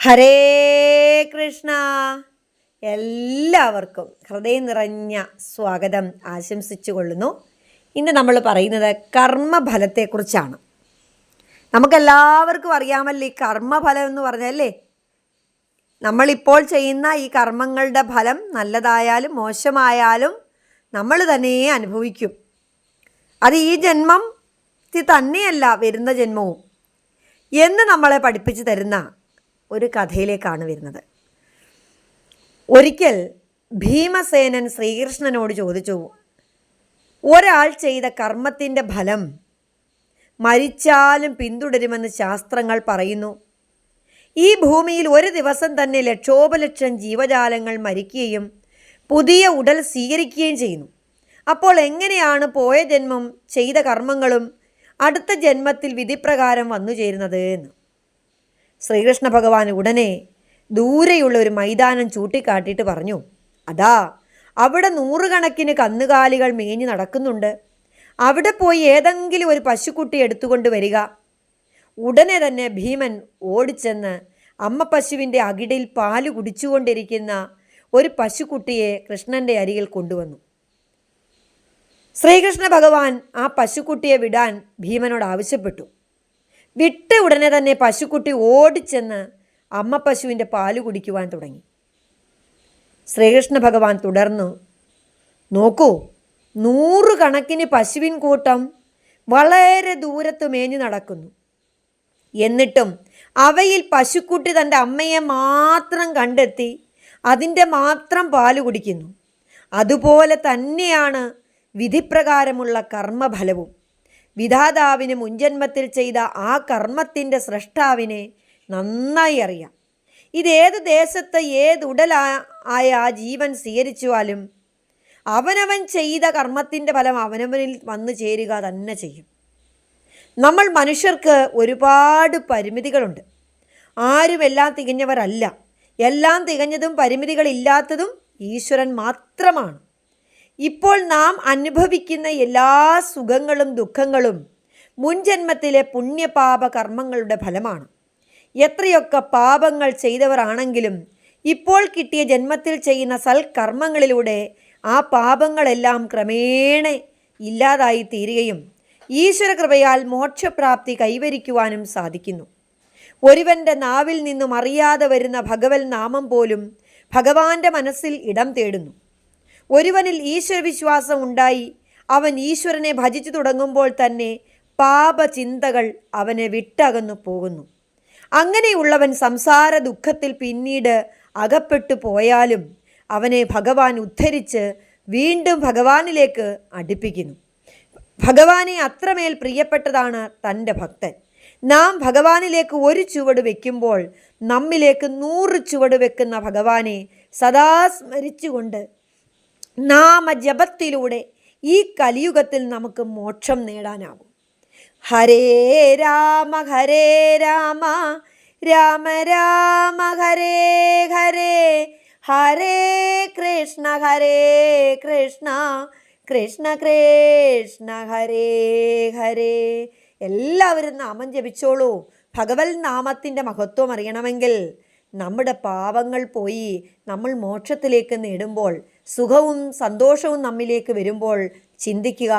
ഹരേ കൃഷ്ണ. എല്ലാവർക്കും ഹൃദയം നിറഞ്ഞ സ്വാഗതം ആശംസിച്ചു കൊള്ളുന്നു. ഇന്ന് നമ്മൾ പറയുന്നത് കർമ്മഫലത്തെക്കുറിച്ചാണ്. നമുക്കെല്ലാവർക്കും അറിയാമല്ലോ ഈ കർമ്മഫലം എന്ന് പറഞ്ഞല്ലേ? നമ്മളിപ്പോൾ ചെയ്യുന്ന ഈ കർമ്മങ്ങളുടെ ഫലം നല്ലതായാലും മോശമായാലും നമ്മൾ തന്നെ അനുഭവിക്കും. അത് ഈ ജന്മത്തിൽ തന്നെയല്ല വരുന്ന ജന്മവും. എന്ന് നമ്മളെ പഠിപ്പിച്ചു തരുന്ന ഒരു കഥയിലേക്കാണ് വരുന്നത്. ഒരിക്കൽ ഭീമസേനൻ ശ്രീകൃഷ്ണനോട് ചോദിച്ചു ഒരാൾ ചെയ്ത കർമ്മത്തിന്റെ ഫലം മരിച്ചാലും പിന്തുടരുമെന്ന് ശാസ്ത്രങ്ങൾ പറയുന്നു. ഈ ഭൂമിയിൽ ഒരു ദിവസം തന്നെ ലക്ഷോപലക്ഷം ജീവജാലങ്ങൾ മരിക്കുകയും പുതിയ ഉടൽ സ്വീകരിക്കുകയും ചെയ്യുന്നു. അപ്പോൾ എങ്ങനെയാണ് പോയ ജന്മം ചെയ്ത കർമ്മങ്ങളും അടുത്ത ജന്മത്തിൽ വിധിപ്രകാരം വന്നു ചേരുന്നത് എന്ന്? ശ്രീകൃഷ്ണ ഭഗവാൻ ഉടനെ ദൂരെയുള്ള ഒരു മൈതാനം ചൂട്ടിക്കാട്ടിയിട്ട് പറഞ്ഞു അതാ അവിടെ നൂറുകണക്കിന് കന്നുകാലികൾ മേഞ്ഞു നടക്കുന്നുണ്ട്. അവിടെ പോയി ഏതെങ്കിലും ഒരു പശുക്കുട്ടി എടുത്തുകൊണ്ട് വരിക. ഉടനെ തന്നെ ഭീമൻ ഓടിച്ചെന്ന് അമ്മ പശുവിന്റെ അകിടിൽ പാൽ കുടിച്ചുകൊണ്ടിരിക്കുന്ന ഒരു പശുക്കുട്ടിയെ കൃഷ്ണന്റെ അരികിൽ കൊണ്ടുവന്നു. ശ്രീകൃഷ്ണ ഭഗവാൻ ആ പശുക്കുട്ടിയെ വിടാൻ ഭീമനോട് ആവശ്യപ്പെട്ടു. വിട്ട ഉടനെ തന്നെ പശുക്കുട്ടി ഓടിച്ചെന്ന് അമ്മ പശുവിന്റെ പാൽ കുടിക്കുവാൻ തുടങ്ങി. ശ്രീകൃഷ്ണ ഭഗവാൻ തുടർന്നു നോക്കൂ നൂറുകണക്കിന് പശുവിൻ കൂട്ടം വളരെ ദൂരത്ത് മേഞ്ഞു നടക്കുന്നു. എന്നിട്ടും അവയിൽ പശുക്കുട്ടി തന്റെ അമ്മയെ മാത്രം കണ്ടെത്തി അതിന്റെ മാത്രം പാൽ കുടിക്കുന്നു. അതുപോലെ തന്നെയാണ് വിധിപ്രകാരമുള്ള കർമ്മഫലവും. വിധാതാവിന് മുൻജന്മത്തിൽ ചെയ്ത ആ കർമ്മത്തിന്റെ സൃഷ്ടാവിനെ നന്നായി അറിയാം. ഇതേത് ദേശത്ത് ഏതുടലാ ആയ ആ ജീവൻ സ്വീകരിച്ചാലും അവനവൻ ചെയ്ത കർമ്മത്തിന്റെ ഫലം അവനവനിൽ വന്നു ചേരുക തന്നെ ചെയ്യും. നമ്മൾ മനുഷ്യർക്ക് ഒരുപാട് പരിമിതികളുണ്ട്. ആരും എല്ലാം തികഞ്ഞവരല്ല. എല്ലാം തികഞ്ഞതും പരിമിതികളില്ലാത്തതും ഈശ്വരൻ മാത്രമാണ്. ഇപ്പോൾ നാം അനുഭവിക്കുന്ന എല്ലാ സുഖങ്ങളും ദുഃഖങ്ങളും മുൻജന്മത്തിലെ പുണ്യപാപ കർമ്മങ്ങളുടെ ഫലമാണ്. എത്രയൊക്കെ പാപങ്ങൾ ചെയ്തവരാണെങ്കിലും ഇപ്പോൾ കിട്ടിയ ജന്മത്തിൽ ചെയ്യുന്ന സൽക്കർമ്മങ്ങളിലൂടെ ആ പാപങ്ങളെല്ലാം ക്രമേണ ഇല്ലാതായി തീരുകയും ഈശ്വരകൃപയാൽ മോക്ഷപ്രാപ്തി കൈവരിക്കുവാനും സാധിക്കുന്നു. ഒരുവന്റെ നാവിൽ നിന്നും അറിയാതെ വരുന്ന ഭഗവൽ നാമം പോലും ഭഗവാന്റെ മനസ്സിൽ ഇടം തേടുന്നു. ഒരുവനിൽ ഈശ്വരവിശ്വാസം ഉണ്ടായി. അവൻ ഈശ്വരനെ ഭജിച്ചു തുടങ്ങുമ്പോൾ തന്നെ പാപചിന്തകൾ അവനെ വിട്ടകന്നു പോകുന്നു. അങ്ങനെയുള്ളവൻ സംസാര ദുഃഖത്തിൽ പിന്നീട് അകപ്പെട്ടു പോയാലും അവനെ ഭഗവാൻ ഉദ്ധരിച്ച് വീണ്ടും ഭഗവാനിലേക്ക് അടുപ്പിക്കുന്നു. ഭഗവാനെ അത്രമേൽ പ്രിയപ്പെട്ടതാണ് തന്റെ ഭക്തൻ. നാം ഭഗവാനിലേക്ക് ഒരു ചുവട് വയ്ക്കുമ്പോൾ നമ്മിലേക്ക് നൂറ് ചുവട് വെക്കുന്ന ഭഗവാനെ സദാ സ്മരിച്ചുകൊണ്ട് നാമജപത്തിലൂടെ ഈ കലിയുഗത്തിൽ നമുക്ക് മോക്ഷം നേടാനാകും ഹരേ രാമ ഹരേ രാമ രാമ രാമ ഹരേ ഹരേ ഹരേ കൃഷ്ണ ഹരേ കൃഷ്ണ കൃഷ്ണ കൃഷ്ണ ഹരേ ഹരേ. എല്ലാവരും നാമം ജപിച്ചോളൂ. ഭഗവൽ നാമത്തിന്റെ മഹത്വം അറിയണമെങ്കിൽ നമ്മുടെ പാപങ്ങൾ പോയി നമ്മൾ മോക്ഷത്തിലേക്ക് നേടുമ്പോൾ സുഖവും സന്തോഷവും നമ്മിലേക്ക് വരുമ്പോൾ ചിന്തിക്കുക.